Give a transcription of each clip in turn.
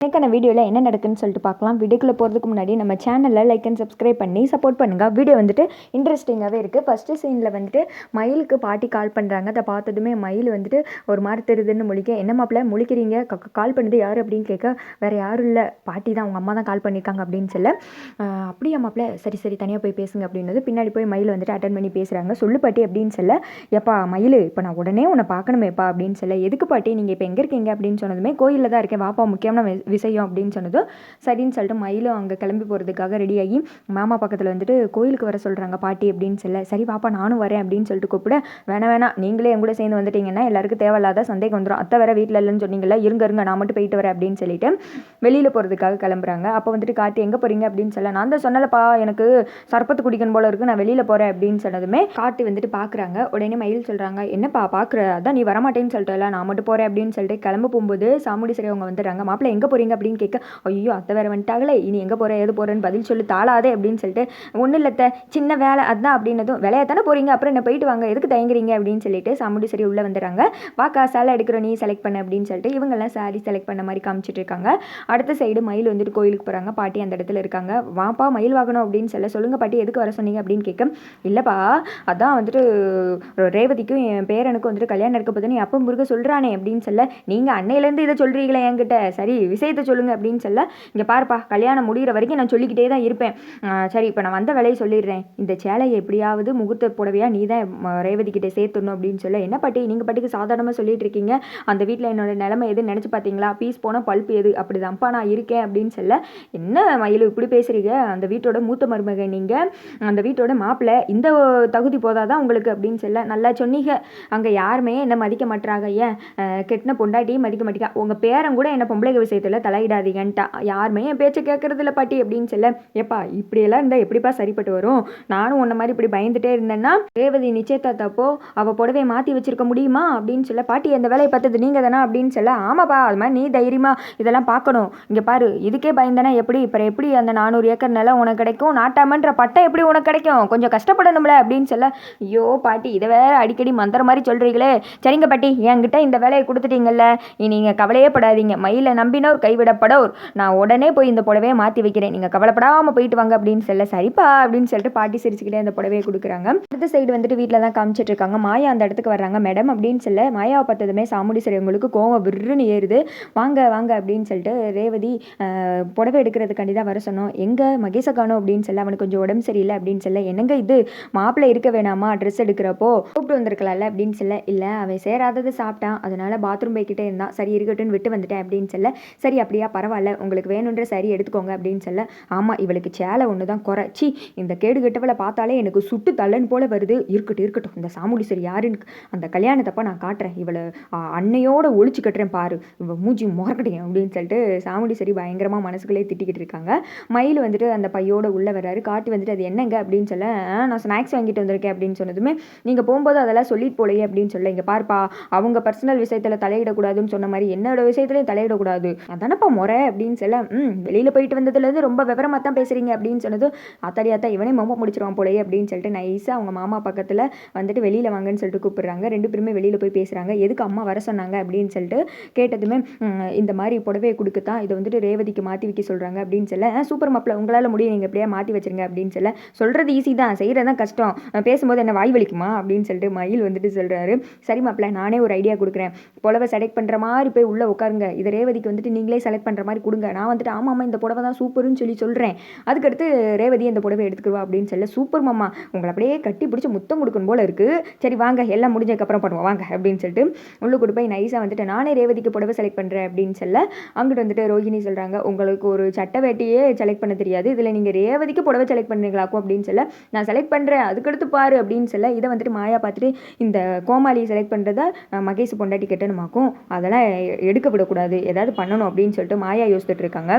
இன்றைக்கான வீடியோவில் என்ன நடக்குன்னு சொல்லிட்டு பார்க்கலாம். வீடியோக்குள்ளே போகிறதுக்கு முன்னாடி நம்ம சேனலில் லைக் அண்ட் சப்ஸ்கிரைப் பண்ணி சப்போர்ட் பண்ணுங்கள் வீடியோ வந்துட்டு இன்ட்ரெஸ்டிங்காகவே இருக்குது ஃபஸ்ட்டு சீனில் வந்துட்டு மயிலுக்கு பாட்டி கால் பண்ணுறாங்க அதை பார்த்ததுமே மயில் வந்துட்டு ஒரு மாதிரி தெருதுன்னு முழிக்க என்ன மாப்பிள்ள முழிக்கிறீங்க? க- கால் பண்ணது யார்? அப்படின்னு கேட்க வேறு யாரும் இல்லை. பாட்டி தான் அவங்க அம்மா தான் கால் பண்ணியிருக்காங்க. அப்படின்னு சொல்ல அப்படியே அப்படியா மாப்பிள்ள? சரி சரி தனியாக போய் பேசுங்க. அப்படின்னது பின்னாடி போய் மயில் வந்துட்டு அட்டன் பண்ணி பேசுகிறாங்க சொல்லு பாட்டி அப்படின்னு சொல்ல எப்பா மயில் இப்போ நான் உடனே உன்னை பார்க்கணுமேப்பா. அப்படின்னு சொல்ல எதுக்கு பாட்டி? நீங்கள் இப்போ எங்கே இருக்கீங்க? அப்படின்னு சொன்னதுமே கோயிலில் தான் இருக்கேன். வாப்பா முக்கியமான விஷயம் அப்படின்னு சொன்னதும் சரின்னு சொல்லிட்டு மயிலும் அங்கே கிளம்பி போகிறதுக்காக ரெடியாகி மாமா பக்கத்தில் வந்துட்டு கோயிலுக்கு வர சொல்கிறாங்க பாட்டி அப்படின்னு சொல்ல சரி பாப்பா நானும் வரேன் அப்படின்னு சொல்லிட்டு கூப்பிட வேணாம் வேணாம் நீங்களே என் கூட சேர்ந்து வந்துட்டீங்கன்னா எல்லாருக்கும் தேவையில்லாத சந்தேகம் வந்துடும் அத்தை வேற வீட்டில் இல்லைன்னு சொன்னீங்கல்ல இருங்க இருங்க நான் மட்டும் போயிட்டு வரேன் அப்படின்னு சொல்லிட்டு வெளியில் போகிறதுக்காக கிளம்புறாங்க. அப்போ வந்துட்டு காட்டி எங்கே போகிறீங்க அப்படின்னு சொல்ல நான் தான் சொன்னலப்பா எனக்கு சர்பத்து குடிக்கணும் போல இருக்கு நான் வெளியில் போகிறேன் அப்படின்னு சொன்னதுமே காட்டி வந்துட்டு பார்க்குறாங்க உடனே மயில் சொல்கிறாங்க என்னப்பா பார்க்குற அதான் நீ வரமாட்டேன்னு சொல்லிட்டு நான் மட்டும் போகிறேன் அப்படின்னு சொல்லிட்டு கிளம்ப போகும்போது சாமுடி சரி அவங்க வந்துடுறாங்க மாப்பிள்ளை எங்கே போகிறீங்க அப்படின்னு கேட்க ஐயோ அத்தை வேற வந்துட்டாங்களே இனி எங்கே போகிற எது போகிறேன்னு பதில் சொல்லி தாளாதே அப்படின்னு சொல்லிட்டு ஒன்றும் இல்லத்த சின்ன வேலை அதுதான் அப்படின்னதும் வேலையை தானே போகிறீங்க அப்புறம் என்ன போயிட்டு வாங்க எதுக்கு தயங்குறீங்க? அப்படின்னு சொல்லிட்டு சாமுடி சரி உள்ளே வந்துடுறாங்க. வாக்கா சேலை எடுக்கிறோம் நீ செலக்ட் பண்ண அப்படின்னு சொல்லிட்டு இவங்கெல்லாம் சாரி செலக்ட் பண்ண மாதிரி காமிச்சிட்டு இருக்காங்க. அடுத்த சைடு மயில் வந்துட்டு கோயிலுக்கு போகிறாங்க பாட்டி அந்த இடத்துல இருக்காங்க. வாப்பா மயில் வாங்கணும் அப்படின்னு சொல்ல சொல்லுங்க பாட்டி எதுக்கு வர சொன்னீங்க? அப்படின்னு கேட்க இல்லைப்பா அதான் வந்துட்டு ரேவதிக்கும் என் பேரனுக்கும் வந்துட்டு கல்யாணம் நடக்க போதுன்னு நீ அப்போ முருக சொல்கிறானே அப்படின்னு சொல்ல நீங்கள் அன்னையிலேருந்து இதை சொல்கிறீங்களே என்கிட்ட சரி விஷயத்தை சொல்லுங்க அப்படின்னு சொல்ல இங்கே பாருப்பா கல்யாணம் முடிகிற வரைக்கும் நான் சொல்லிக்கிட்டே தான் இருப்பேன். சரி இப்போ நான் வந்த வேலையை சொல்லிடுறேன். இந்த சேலையை எப்படியாவது முகூர்த்த புடவையா நீ தான் ரேவதி கிட்டே சேர்த்துடணும் அப்படின்னு சொல்ல என்ன பாட்டி நீங்கள் பாட்டிக்கு சாதாரணமாக சொல்லிட்டு இருக்கீங்க? அந்த வீட்டில் என்னோட நிலைமை எதுன்னு நினச்சி பார்த்தீங்களா பீஸ் போனால் பல்ப் எது? அப்படிதான்ப்பா நான் இருக்கேன் அப்படின்னு சொல்ல என்ன மயில் இப்படி பேசுகிறீங்க அந்த வீட்டோட மூத்த மருமக நீங்கள் அந்த வீட்டோட மாப்பிள்ளை இந்த தகுதி போதாதான் உங்களுக்கு அப்படின்னு சொல்ல நல்லா சொன்னீங்க. அங்கே யாருமே என்ன மதிக்க மாட்டாங்க ஏன்? கெட்டின பொண்டாட்டியும் மதிக்க மாட்டேங்க உங்கள் பேரன் கூட என்ன பொம்பளை விஷயத்தில் தலையிடாதீங்கன்ட்டா. யாருமே என் பேச்சை கேட்கறது பாட்டி அப்படின்னு சொல்ல ஏப்பா இப்படியெல்லாம் இருந்தால் எப்படிப்பா சரிப்பட்டு வரும்? நானும் உன்ன மாதிரி இப்படி பயந்துட்டே இருந்தேன்னா ரேவதி நிச்சயதார்த்தப்போ அவள் புடவையை மாற்றி வச்சிருக்க முடியுமா? அப்படின்னு சொல்ல பாட்டி அந்த வேலையை பார்த்தது நீங்கள் தானே? அப்படின்னு சொல்ல ஆமாப்பா அது மாதிரி நீ தைரியமா இதெல்லாம் பார்க்கணும். இங்கே பாரு இதுக்கே பயந்தனா எப்படி இப்போ எப்படி அந்த நானூறு ஏக்கர் நிலம் உனக்கு கிடைக்கும்? நாட்டாமன்ற பட்டம் எப்படி உனக்கு கிடைக்கும்? கொஞ்சம் கஷ்டப்படணும்ல? அப்படின்னு சொல்ல ஐயோ பாட்டி இதை வேற அடிக்கடி மந்திர மாதிரி சொல்கிறீங்களே சரிங்க பாட்டி என்கிட்ட இந்த வேலையை கொடுத்துட்டீங்கல்ல. நீங்கள் கவலையே படாதீங்க. மயிலை நம்பினோர் கைவிடப்படோர். நான் உடனே போய் இந்த புடவையை மாற்றி வைக்கிறேன். நீங்கள் கவலைப்படாமல் போயிட்டு வாங்க அப்படின்னு சொல்ல சரிப்பா அப்படின்னு சொல்லிட்டு பாட்டி சிரிச்சுக்கிட்டே அந்த புடவையை கொடுக்குறாங்க. அடுத்த சைடு வந்துட்டு வீட்டில் தான் காமிச்சிட்டு இருக்காங்க. மாயா அந்த இடத்துக்கு வர்றாங்க. மேடம் அப்படின்னு சொல்ல மாயாவை பார்த்ததுமே சாமுடி சரி உங்களுக்கு கோவம் விருன்னு ஏறுது. வாங்க வாங்க அப்படின்னு சொல்லிட்டு ரேவதி புடவை எடுக்கிறதுக்காண்டி தான் வர சொன்னோம். எங்கே மகேஷை காணோம் அப்படின்னு சொல்ல அவனுக்கு கொஞ்சம் உடம்பு சரியில்லை அப்படின்னு சொல்ல என்னங்க இது? மாப்பிள்ளை இருக்க வேணாமா? ட்ரெஸ் எடுக்கிறப்போ? கூப்பிட்டு வந்திருக்கலாம்ல அப்படின்னு சொல்ல இல்லை அவன் சேராதது சாப்பிட்டான். அதனால பாத்ரூம் போய்கிட்டே இருந்தான். சரி இருக்கட்டும்னு விட்டு வந்துட்டேன் அப்படின்னு சொல்ல சரி சரி அப்படியா பரவாயில்ல. உங்களுக்கு வேணுன்ற சரி எடுத்துக்கோங்க அப்படின்னு சொல்ல ஆமாம் இவளுக்கு சேலை ஒன்று தான் குறைச்சி இந்த கேடு கெட்டவளை பார்த்தாலே எனக்கு சுட்டு தள்ளன் போல வருது. இருக்கட்டும் இருக்கட்டும். இந்த சாமுடி சரி யாருன்னு அந்த கல்யாணத்தப்ப நான் காட்டுறேன். இவளை அன்னையோட ஒழிச்சு கட்டுறேன் பாரு. இவ மூஞ்சி முறக்கட்டையும் அப்படின்னு சொல்லிட்டு சாமுடி சரி பயங்கரமாக மனசுக்குள்ளே திட்டிக்கிட்டு இருக்காங்க. மயில் வந்துட்டு அந்த பையோட உள்ளே வர்றாரு. காட்டி வந்துட்டு அது என்னங்க? அப்படின்னு சொல்ல நான் ஸ்நாக்ஸ் வாங்கிட்டு வந்திருக்கேன் அப்படின்னு சொன்னதுமே நீங்கள் போகும்போது அதெல்லாம் சொல்லிட்டு போலையே அப்படின்னு சொல்ல இங்கே பார்ப்பா அவங்க பர்சனல் விஷயத்தில் தலையிடக்கூடாதுன்னு சொன்ன மாதிரி என்னோட விஷயத்துலையும் தலையிடக்கூடாது. அதானப்பா முறை அப்படின்னு சொல்ல ம் வெளியில் போயிட்டு வந்ததுலேருந்து ரொம்ப விவரமாக தான் பேசுகிறீங்க அப்படின்னு சொன்னது அத்தாடி அத்தா இவனே மொம்ம முடிச்சிருவான் போலயே அப்படின்னு சொல்லிட்டு நைஸாக அவங்க மாமா பக்கத்தில் வந்துட்டு வெளியில் வாங்கன்னு சொல்லிட்டு கூப்பிட்றாங்க. ரெண்டு பேருமே வெளியில் போய் பேசுகிறாங்க எதுக்கு அம்மா வர சொன்னாங்க? அப்படின்னு சொல்லிட்டு கேட்டதுமே இந்த மாதிரி புடவையை கொடுக்கத்தான். இதை வந்துட்டு ரேவதிக்கு மாற்றி வைக்க சொல்கிறாங்க அப்படின்னு சொல்ல சூப்பர் மாப்பிள்ள உங்களால் முடியும். நீங்கள் எப்படியா மாற்றி வச்சிருங்க அப்படின்னு சொல்ல சொல்கிறது ஈஸி தான். செய்கிறது தான் கஷ்டம் பேசும்போது என்ன வாய் வலிக்குமா? அப்படின்னு சொல்லிட்டு மயில் வந்துட்டு சொல்கிறாரு சரி மாப்பிள்ள நானே ஒரு ஐடியா கொடுக்குறேன். புலவை செலக்ட் பண்ணுற மாதிரி போய் உள்ளே உட்காருங்க. இதை ரேவதிக்கு வந்துட்டு நீங்கள் செலக்ட் பண்ணுற மாதிரி கொடுங்க. நான் வந்துட்டு ஆமாம் இந்த புடவை தான் சூப்பர்னு சொல்லி சொல்கிறேன் அதுக்கடுத்து ரேவதி இந்த புடவை எடுத்துக்குவா அப்படின்னு சொல்ல சூப்பர் மாமா உங்களை அப்படியே கட்டி பிடிச்சி முத்தம் கொடுக்கணும் போல இருக்குது சரி வாங்க எல்லாம் முடிஞ்சதுக்கப்புறம் பண்ணுவோம். வாங்க அப்படின்னு சொல்லிட்டு உள்ளுக்கு போய் நைஸாக வந்துட்டு நானே ரேவதிக்கு புடவை செலக்ட் பண்ணுறேன் அப்படின்னு சொல்ல அங்கிட்டு வந்துட்டு ரோஹிணி சொல்கிறாங்க உங்களுக்கு ஒரு சட்டை வேட்டியே செலக்ட் பண்ண தெரியாது. இதில் நீங்கள் ரேவதிக்கு புடவை செலக்ட் பண்ணுறீங்களாக்கும் அப்படின்னு சொல்ல நான் செலக்ட் பண்ணுறேன் அதுக்கடுத்து பாரு அப்படின்னு சொல்ல இதை வந்துட்டு மாயா பார்த்துட்டு இந்த கோமாளி செலக்ட் பண்ணுறத மகேஷ் பொண்டாட்டி கெட்டணுமாக்கும் அதெல்லாம் எ- எடுக்க விடக்கூடாது ஏதாவது பண்ணணும் அப்படின்னு சொல்லிட்டு மாயா யோசிச்சுட்டு இருக்காங்க.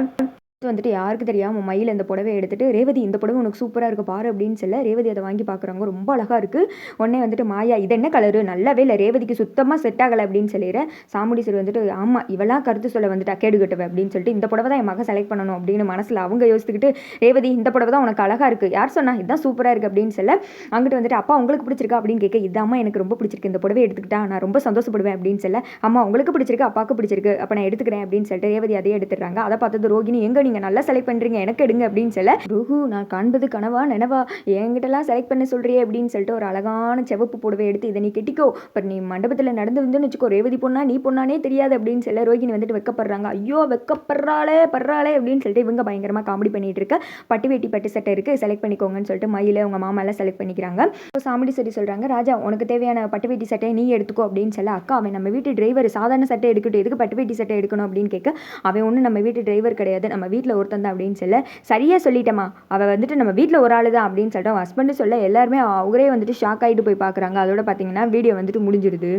வந்துட்டு யாருக்கு தெரியாமல் மயில் இந்த புடவை எடுத்துட்டு ரேவதி இந்த புடவை உனக்கு சூப்பராக இருக்கு பாரு அப்படின்னு சொல்ல ரேவதி அதை வாங்கி பார்க்குறாங்க ரொம்ப அழகாக இருக்குது உடனே வந்துட்டு மாயா இது என்ன கலரு நல்லாவே இல்லை ரேவதிக்கு சுத்தமாக செட் ஆகலை அப்படின்னு சொல்லிடுறேன் சாமுண்டீஸ்வரி வந்துட்டு ஆமாம் இவெல்லாம் கருத்து சொல்ல வந்துட்டு கேடு கட்டுவேன் அப்படின்னு சொல்லிட்டு இந்த புடவை தான் என் மகன் செலக்ட் பண்ணணும் அப்படின்னு மனசில் அவங்க யோசிச்சுக்கிட்டு ரேவதி இந்த புடவை தான் உனக்கு அழகாக இருக்குது யார் சொன்னா இதுதான் சூப்பராக இருக்குது அப்படின்னு சொல்ல அங்கிட்டு வந்துட்டு அப்பா உங்களுக்கு பிடிச்சிருக்கா? அப்படின்னு கேட்க இதாம்மா எனக்கு ரொம்ப பிடிச்சிருக்கு இந்த புடவை எடுத்துக்கிட்டா நான் ரொம்ப சந்தோஷப்படுவேன் அப்படின்னு சொல்ல அம்மா உங்களுக்கு பிடிச்சிருக்கு அப்பாவுக்கு பிடிச்சிருக்கு அப்போ நான் எடுத்துக்கிறேன் அப்படின்னு சொல்லிட்டு ரேவதி அதே எடுத்துடுறாங்க. அதை பார்த்தது ரோகிணி நீ நீங்கள் நல்லா செலக்ட் பண்ணுறீங்க எனக்கு எடுங்க அப்படின்னு சொல்ல ருகு நான் காண்பது கனவா நினவா? என்கிட்டலாம் செலக்ட் பண்ண சொல்கிறியே அப்படின்னு சொல்லிட்டு ஒரு அழகான செவப்பு புடவை எடுத்து இதை நீ கெட்டிக்கோ. பட் நீ மண்டபத்தில் நடந்து வந்துன்னு வச்சுக்கோ ரேவதி பொண்ணா நீ பொண்ணானே தெரியாது அப்படின்னு சொல்ல ரோகிணி வந்துட்டு வெக்கப்படுறாங்க. ஐயோ வெக்கப்படுறாளே படுறாளே அப்படின்னு சொல்லிட்டு இவங்க பயங்கரமாக காமெடி பண்ணிட்டு இருக்க பட்டு வேட்டி பட்டு சட்டை இருக்குது செலக்ட் பண்ணிக்கோங்கன்னு சொல்லிட்டு மயில உங்கள் மாமா எல்லாம் செலக்ட் பண்ணிக்கிறாங்க. இப்போ சாமுடி சரி சொல்கிறாங்க ராஜா உனக்கு தேவையான பட்டு வேட்டி சட்டையை நீ எடுத்துக்கோ அப்படின்னு சொல்ல அக்கா அவன் நம்ம வீட்டு டிரைவர் சாதாரண சட்டை எடுக்கட்டும். எதுக்கு பட்டு வேட்டி சட்டை எடுக்கணும்? அப்படின்னு கேட்க அவன் ஒன்றும் நம்ம வீட்டு டிரைவர் கிடையாது. நம்ம வீட்டில் ஒருத்தன் தான் அப்படின்னு சொல்ல சரியா சொல்லிட்டேமா அவள் வந்துட்டு நம்ம வீட்டில் ஒரு ஆள் தான் அப்படின்னு சொல்லிட்டு ஹஸ்பண்டு சொல்ல எல்லாருமே அவரே வந்துட்டு ஷாக் ஆகிட்டு போய் பார்க்குறாங்க அதோட பார்த்தீங்கன்னா வீடியோ வந்துட்டு முடிஞ்சிருது.